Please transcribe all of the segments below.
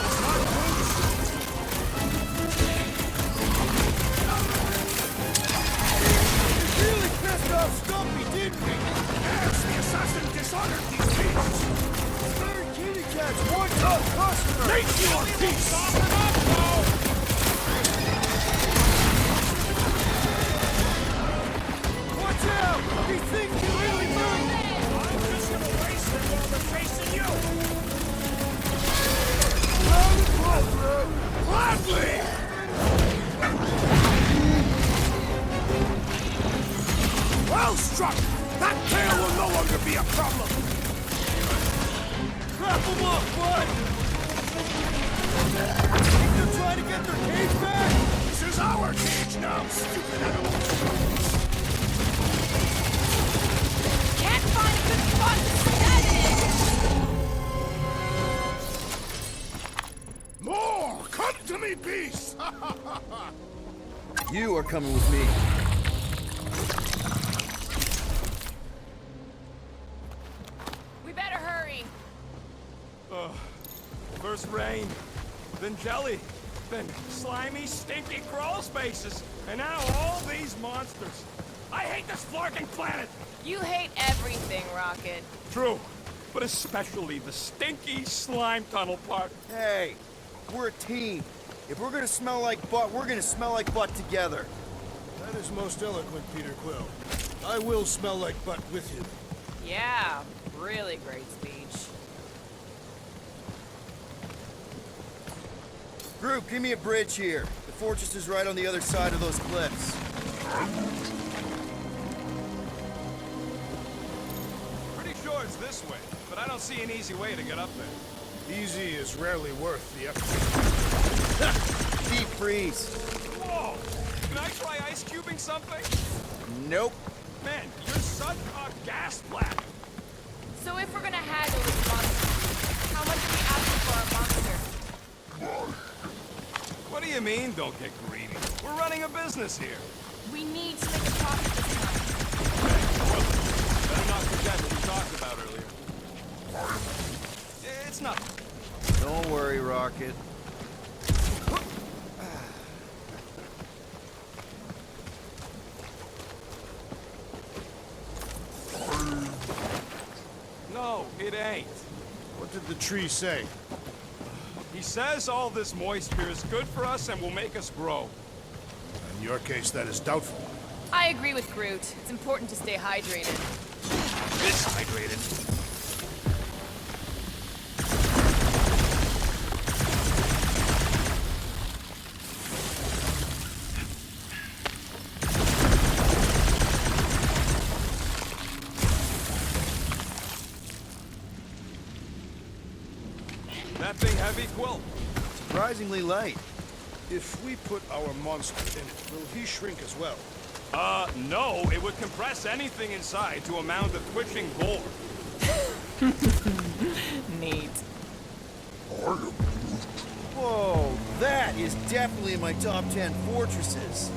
Oh, You are coming with me. We better hurry. First rain, then jelly, then slimy, stinky crawl spaces, and now all these monsters. I hate this flarking planet! You hate everything, Rocket. True, but especially the stinky slime tunnel part. Hey, we're a team. If we're gonna smell like butt, we're gonna smell like butt together. That is most eloquent, Peter Quill. I will smell like butt with you. Yeah, really great speech. Group, give me a bridge here. The fortress is right on the other side of those cliffs. Pretty sure it's this way, but I don't see an easy way to get up there. Easy is rarely worth the effort. Deep freeze. Whoa! Can I try ice cubing something? Nope. Man, you're such a gas bladder. So if we're gonna haggle this monster, how much are we asking for our monster? What do you mean, don't get greedy? We're running a business here. We need to make a profit this time. Better not forget what we talked about earlier. It's nothing. Don't worry, Rocket. No, it ain't. What did the tree say? He says all this moisture is good for us and will make us grow. In your case, that is doubtful. I agree with Groot. It's important to stay hydrated. This Surprisingly light. If we put our monster in it, will he shrink as well? Uh, no, it would compress anything inside to a mound of twitching gore. Neat. Whoa, that is definitely in my top 10 fortresses.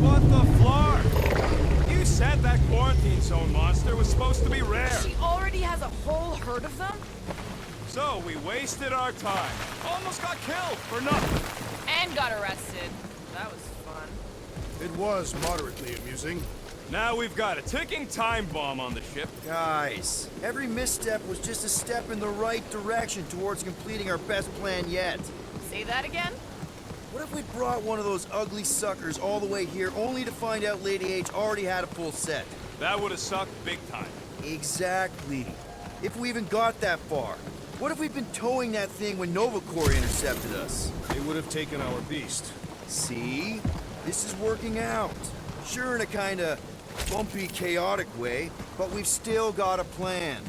What the flar? You said that quarantine zone monster was supposed to be rare. She already has a whole herd of them? So we wasted our time. Almost got killed for nothing. And got arrested. That was fun. It was moderately amusing. Now we've got a ticking time bomb on the ship. Guys, every misstep was just a step in the right direction towards completing our best plan yet. Say that again? What if we brought one of those ugly suckers all the way here only to find out Lady H already had a full set? That would have sucked big time. Exactly. If we even got that far. What if we'd been towing that thing when Nova Corps intercepted us? They would have taken our beast. See? This is working out. Sure, in a kinda bumpy, chaotic way, but we've still got a plan.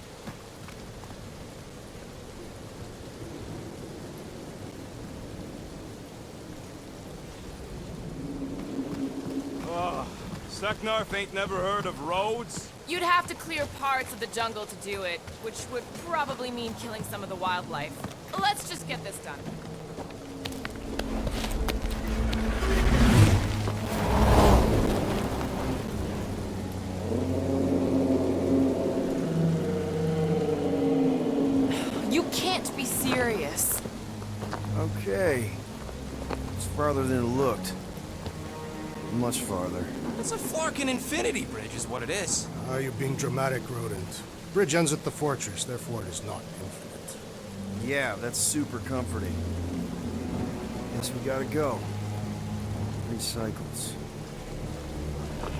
Ah, Seknarf ain't never heard of roads? You'd have to clear parts of the jungle to do it, which would probably mean killing some of the wildlife. Let's just get this done. You can't be serious. Okay. It's farther than it looked. Much farther. It's a flarkin' infinity bridge is what it is. Ah, you're being dramatic, Rodent. Bridge ends at the fortress, therefore it is not infinite. Yeah, that's super comforting. Guess we gotta go. Three cycles.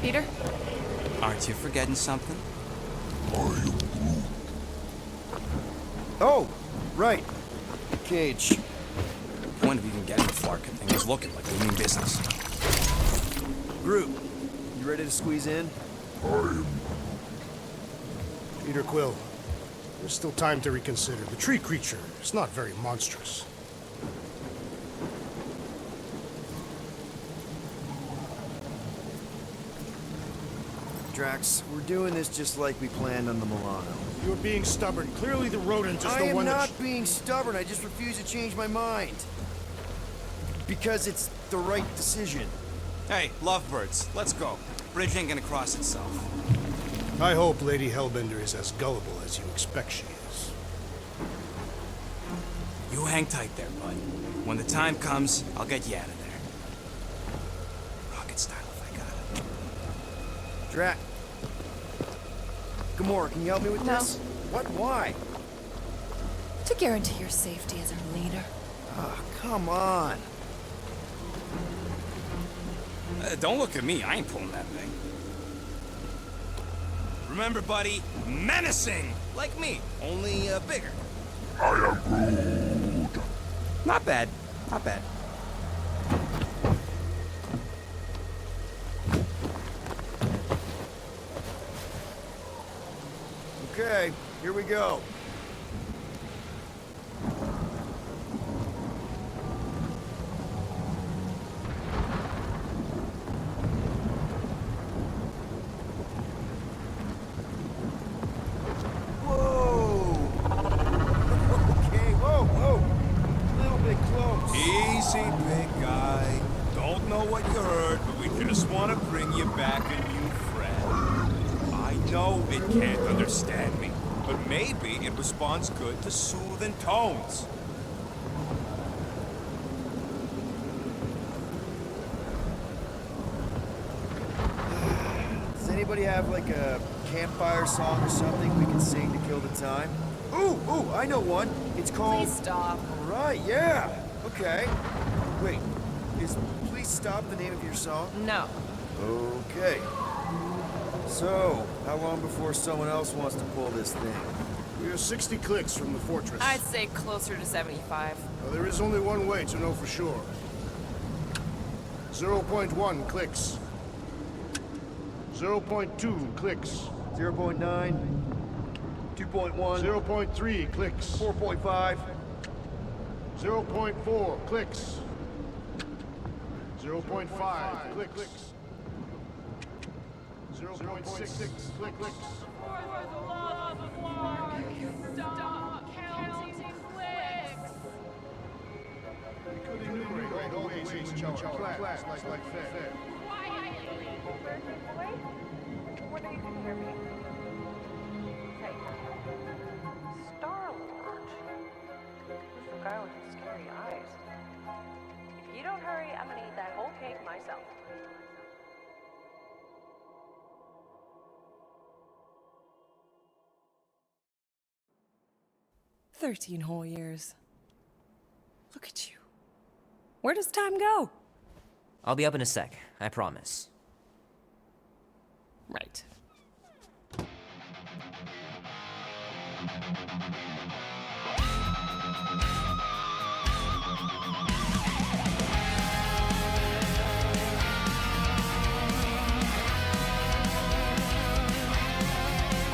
Peter? Aren't you forgetting something? Oh, right. Cage. Point of even getting the Flarkin thing is looking like we mean business. Groot, you ready to squeeze in? Peter Quill, there's still time to reconsider. The tree creature is not very monstrous. Drax, we're doing this just like we planned on the Milano. You're being stubborn. Clearly the rodent is I the one that... I am not being stubborn. I just refuse to change my mind. Because it's the right decision. Hey, lovebirds, let's go. Bridge ain't gonna cross itself. I hope Lady Hellbender is as gullible as you expect she is. You hang tight there, bud. When the time comes, I'll get you out of there. Rocket style if I got it. Drax. Gamora, can you help me with No. this? What? Why? To guarantee your safety as our leader. Ah, come on. Uh, don't look at me, I ain't pulling that thing. Remember, buddy, menacing! Like me, only uh, bigger. I am Groot. Not bad, not bad. Okay, here we go. Whoa! Okay, whoa, whoa! A little bit close. Easy, big guy. Don't know what you heard, but we just want to bring you back a new friend. I know it can't understand me, but maybe it responds good to soothing tones. Does anybody have like a campfire song or something we can sing to kill the time? Ooh, ooh, I know one. It's called. Please stop. Right, yeah. Okay. Wait, is Please Stop the name of your song? No. Okay. So, how long before someone else wants to pull this thing? We are 60 clicks from the fortress. I'd say closer to 75. Now, there is only one way to know for sure. 0.1 clicks. 0.2 clicks. 0.9, 2.1, 0.3 clicks. 4.5. 0.4 clicks. 0.5 clicks. 0.6 clicks. We could enumerate all the ways in which our class, like, like fair. What are you can hear me? Hey. Star Lord. Who's the guy with the scary eyes? If you don't hurry, I'm gonna eat that whole cake myself. Thirteen whole years. Look at you. Where does time go? I'll be up in a sec, I promise. Right.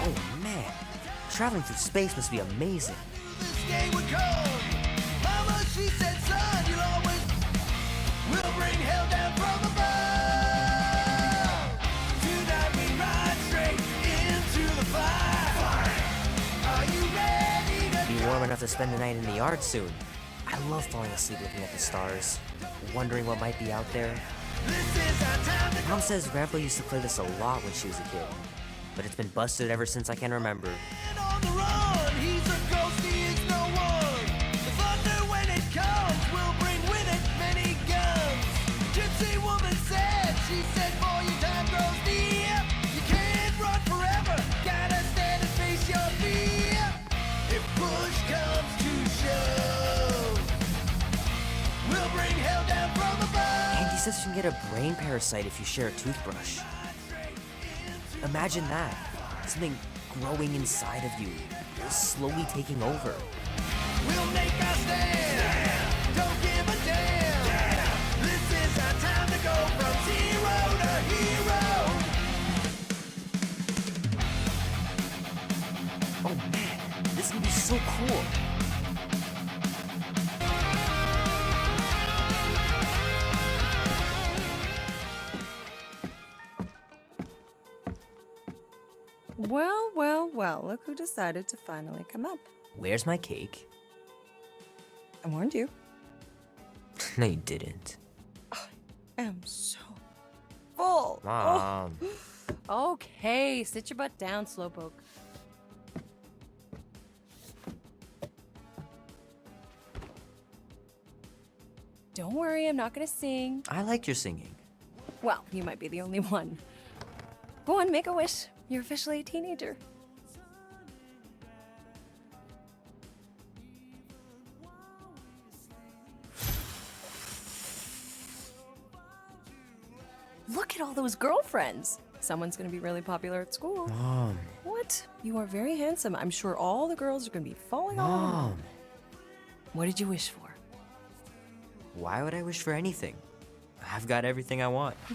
Oh man, traveling through space must be amazing. Enough to spend the night in the yard soon. I love falling asleep looking at the stars, wondering what might be out there. Mom says Grandpa used to play this a lot when she was a kid, but it's been busted ever since I can remember. Says you can get a brain parasite if you share a toothbrush. Imagine that. Something growing inside of you, slowly taking over. We'll make our stand. Don't give a damn. This is our time to go from zero to hero. Oh man, this can be so cool. Well, look who decided to finally come up. Where's my cake? I warned you. no, you didn't. I am so full. Mom. Oh, okay, sit your butt down, Slowpoke. Don't worry, I'm not gonna sing. I like your singing. Well, you might be the only one. Go on, make a wish. You're officially a teenager. Those girlfriends. Someone's gonna be really popular at school. Mom. What? You are very handsome. I'm sure all the girls are gonna be falling all over. Mom. What did you wish for? Why would I wish for anything? I've got everything I want.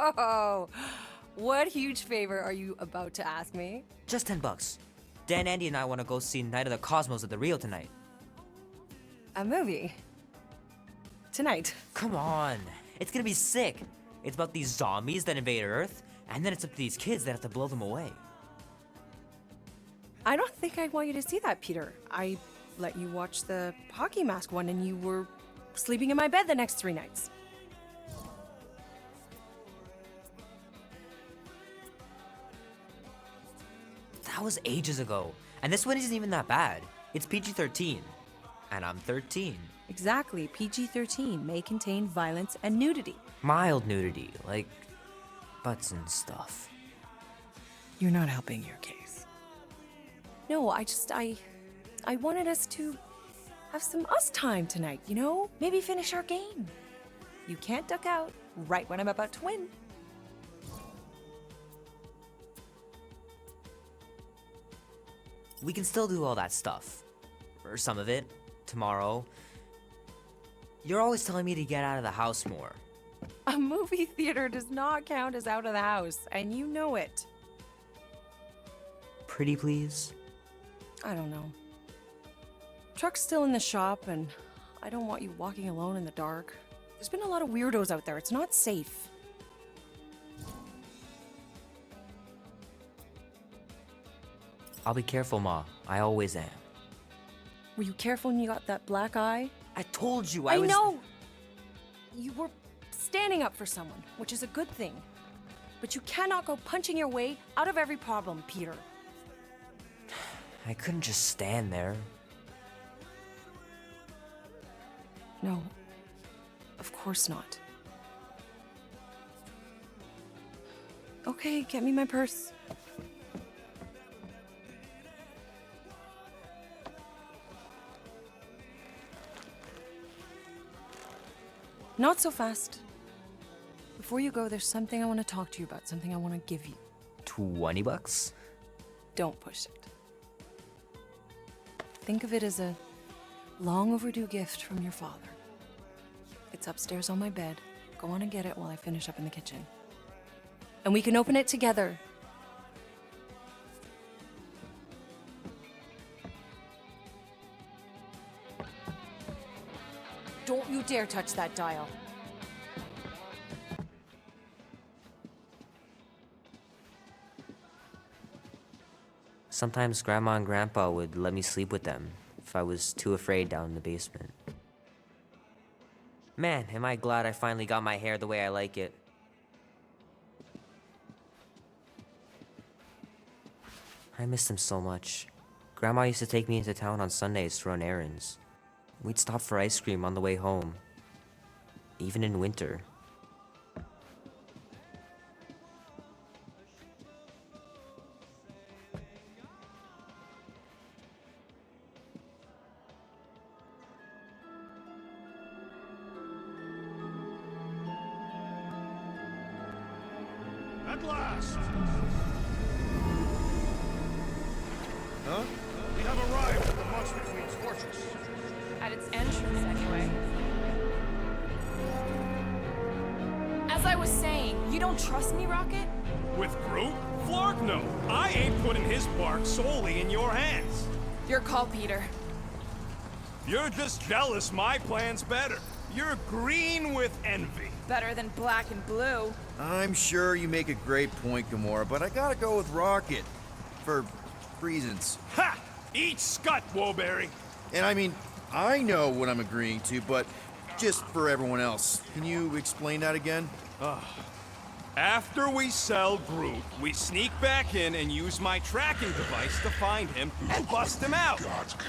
Oh, what huge favor are you about to ask me? Just 10 bucks. Dan, Andy, and I want to go see Night of the Cosmos at the Rio tonight. A movie. Tonight. Come on. It's gonna be sick. It's about these zombies that invade Earth, and then it's up to these kids that have to blow them away. I don't think I want you to see that, Peter. I let you watch the hockey mask one and you were sleeping in my bed the next three nights. That was ages ago. And this one isn't even that bad. It's PG 13. And I'm 13. Exactly. PG 13 may contain violence and nudity. Mild nudity, like butts and stuff. You're not helping your case. No, I just, I. I wanted us to have some us time tonight, you know? Maybe finish our game. You can't duck out right when I'm about to win. We can still do all that stuff. Or some of it. Tomorrow. You're always telling me to get out of the house more. A movie theater does not count as out of the house, and you know it. Pretty please? I don't know. Truck's still in the shop, and I don't want you walking alone in the dark. There's been a lot of weirdos out there. It's not safe. I'll be careful, Ma. I always am. Were you careful when you got that black eye? I told you I, I was. know! You were standing up for someone, which is a good thing. But you cannot go punching your way out of every problem, Peter. I couldn't just stand there. No. Of course not. Okay, get me my purse. Not so fast. Before you go, there's something I want to talk to you about, something I want to give you. 20 bucks? Don't push it. Think of it as a long overdue gift from your father. It's upstairs on my bed. Go on and get it while I finish up in the kitchen. And we can open it together. Don't you dare touch that dial. Sometimes Grandma and Grandpa would let me sleep with them if I was too afraid down in the basement. Man, am I glad I finally got my hair the way I like it. I miss them so much. Grandma used to take me into town on Sundays to run errands. We'd stop for ice cream on the way home. Even in winter. At last! Huh? We have arrived at the Monster Queen's fortress. At its entrance, anyway. As I was saying, you don't trust me, Rocket? With Groot? Flark, no. I ain't putting his bark solely in your hands. Your call, Peter. You're just jealous my plan's better. You're green with envy. Better than black and blue. I'm sure you make a great point, Gamora, but I gotta go with Rocket. For reasons. Ha! Eat scut, Woberry. And I mean, I know what I'm agreeing to, but just for everyone else, can you explain that again? After we sell Groot, we sneak back in and use my tracking device to find him and bust him out.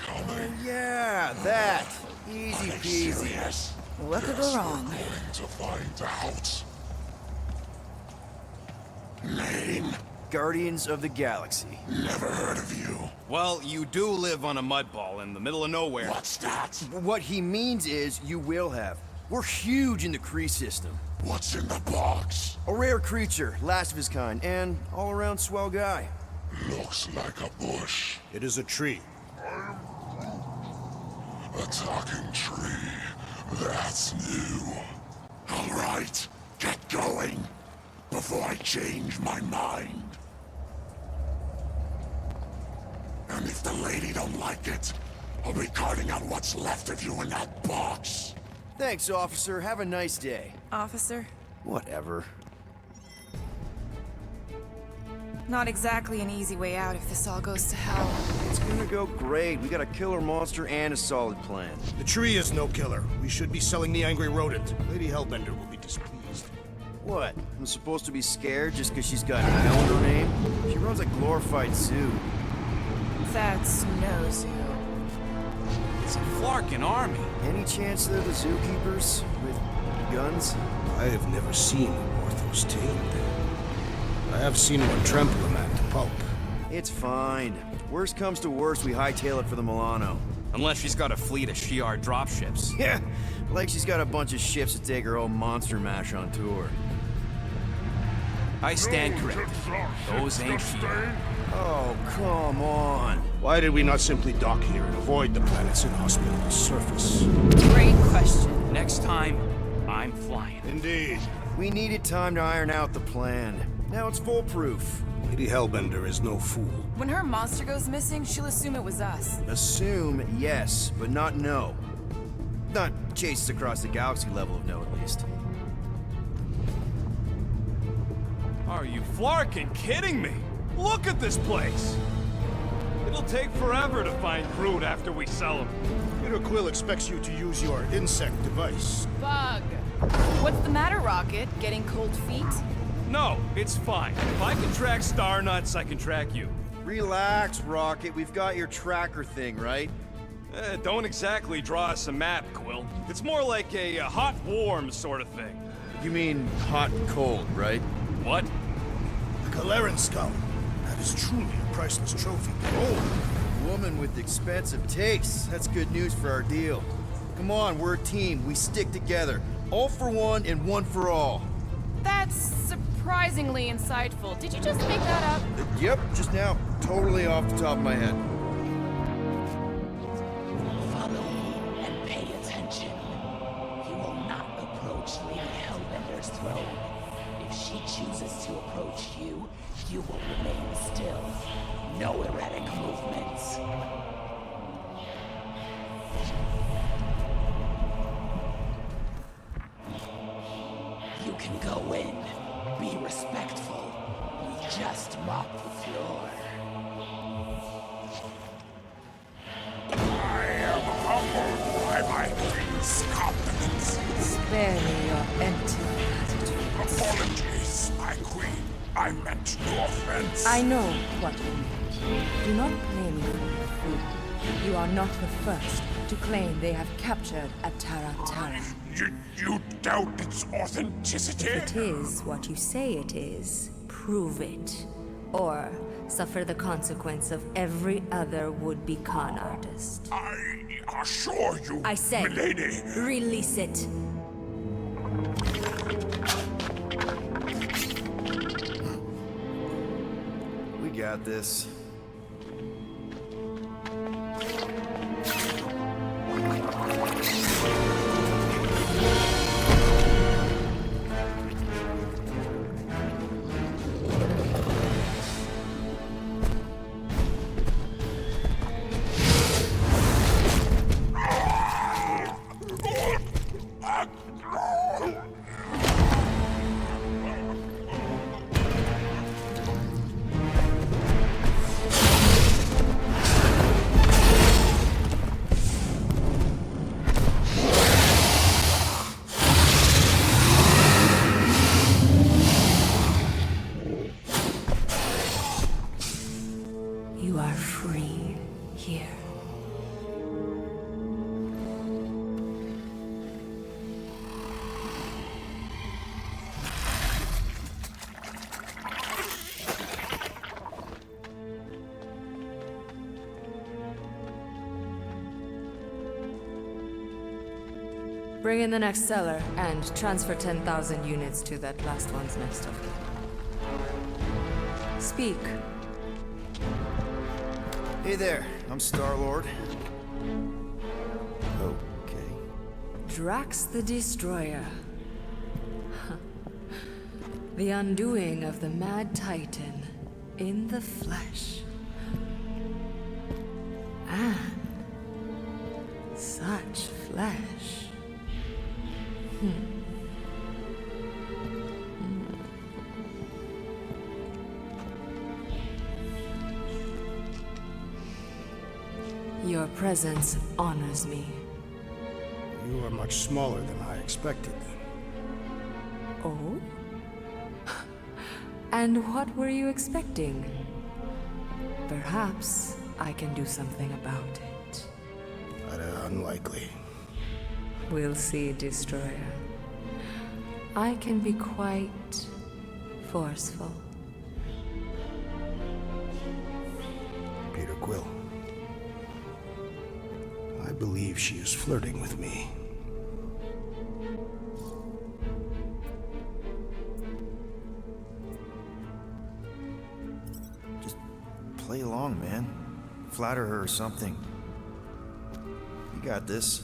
Oh, yeah, that. Easy peasy. What could go wrong? Going to find out. Name? Guardians of the Galaxy. Never heard of you. Well, you do live on a mud ball in the middle of nowhere. What's that? What he means is you will have. We're huge in the Kree system. What's in the box? A rare creature, last of his kind, and all around swell guy. Looks like a bush. It is a tree. A talking tree. That's new. All right, get going. Before I change my mind. And if the lady don't like it, I'll be carting out what's left of you in that box. Thanks, officer. Have a nice day. Officer, Whatever. not exactly an easy way out if this all goes to hell. It's gonna go great. We got a killer monster and a solid plan. The tree is no killer. We should be selling the angry rodent. Lady Hellbender will be displeased. What? I'm supposed to be scared just because she's got Hell in her name? She runs a glorified zoo. That's no zoo. It's a Flarkin army. Any chance they're the zookeepers with guns? I have never seen Orthos tamed. I have seen one trample a man to pulp. It's fine. Worst comes to worst, we hightail it for the Milano. Unless she's got a fleet of Shi'ar dropships. Yeah, like she's got a bunch of ships to take her old monster mash on tour. I stand corrected. Those ain't Shi'ar. Oh, come on. Why did we not simply dock here and avoid the planet's inhospitable surface? Great question. Next time, I'm flying. Indeed. We needed time to iron out the plan. Now it's foolproof. Lady Hellbender is no fool. When her monster goes missing, she'll assume it was us. Assume yes, but not no. Not chases across the galaxy level of no, at least. Are you Flarkin kidding me? Look at this place! It'll take forever to find Groot after we sell him. Peter Quill expects you to use your insect device. Bug. What's the matter, Rocket? Getting cold feet? No, it's fine. If I can track Star Nuts, I can track you. Relax, Rocket. We've got your tracker thing, right? Eh, don't exactly draw us a map, Quill. It's more like a, uh hot-warm sort of thing. You mean hot and cold, right? What? The Galeran skull. That is truly a priceless trophy. Oh, Woman with expensive tastes. That's good news for our deal. Come on, we're a team. We stick together. All for one and one for all. That's surprisingly insightful. Did you just make that up? Yep, just now. Totally off the top of my head. You can go in. Be respectful. We just mop the floor. I am humbled by my king's competence. Spare me your empty platitudes. Apologies, my queen. I meant no offense. I know what you mean. Do not blame me for your food. You are not the first to claim they have captured a Tara Tara. You, you doubt its authenticity? If it is what you say it is, prove it. Or suffer the consequence of every other would-be con artist. I assure you, I said, milady. release it. We got this. Bring in the next seller and transfer 10,000 units to that last one's next of kin. Speak. Hey there, I'm Star Lord. Okay. Drax the Destroyer. the undoing of the Mad Titan in the flesh. Your presence honors me. You are much smaller than I expected. Oh? And what were you expecting? Perhaps I can do something about it. But uh, unlikely. We'll see, Destroyer. I can be quite forceful. Believe she is flirting with me. Just play along, man. Flatter her or something. You got this.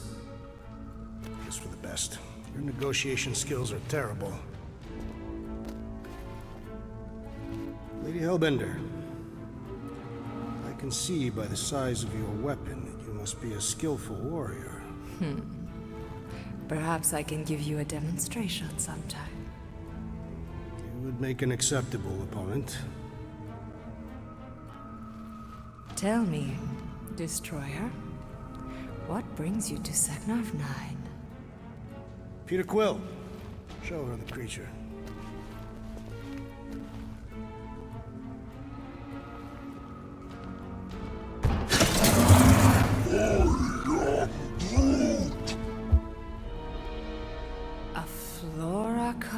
Just for the best. Your negotiation skills are terrible. Lady Hellbender, I can see by the size of your weapon must be a skillful warrior. Hmm. Perhaps I can give you a demonstration sometime. You would make an acceptable opponent. Tell me, Destroyer, what brings you to Seknarf 9? Peter Quill, show her the creature.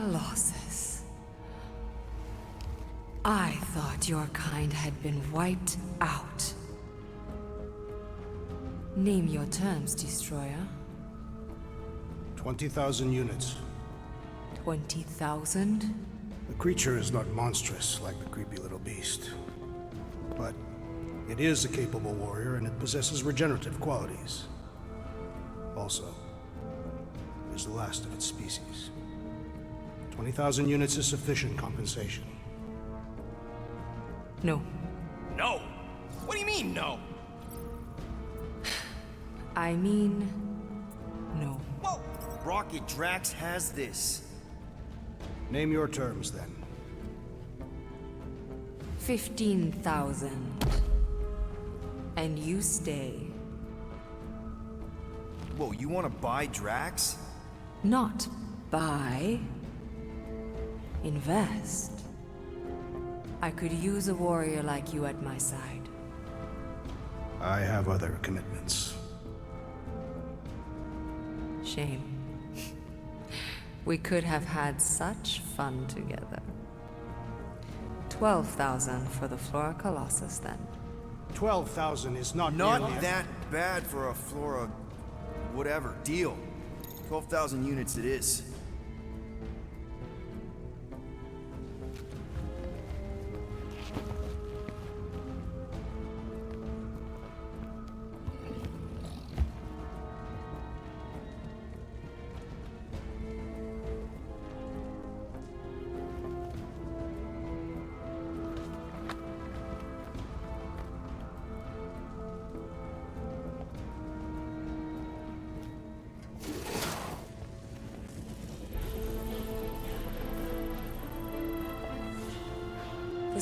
Colossus. I thought your kind had been wiped out. Name your terms, Destroyer. 20,000 units. 20,000? The creature is not monstrous like the creepy little beast. But it is a capable warrior and it possesses regenerative qualities. Also, it is the last of its species. 20,000 units is sufficient compensation. No. No! What do you mean, no? I mean, no. Whoa! Rocket Drax has this. Name your terms then. 15,000. And you stay. Whoa, you want to buy Drax? Not buy. Invest. I could use a warrior like you at my side. I have other commitments. Shame. We could have had such fun together. 12,000 for the Flora Colossus, then. 12,000 is not Not nearly- that bad for a Flora. Whatever. Deal. 12,000 units it is.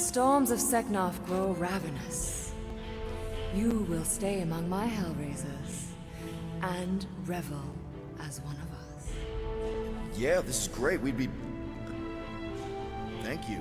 Storms of Seknov grow ravenous, you will stay among my Hellraisers and revel as one of us. Yeah, this is great. We'd be. Thank you.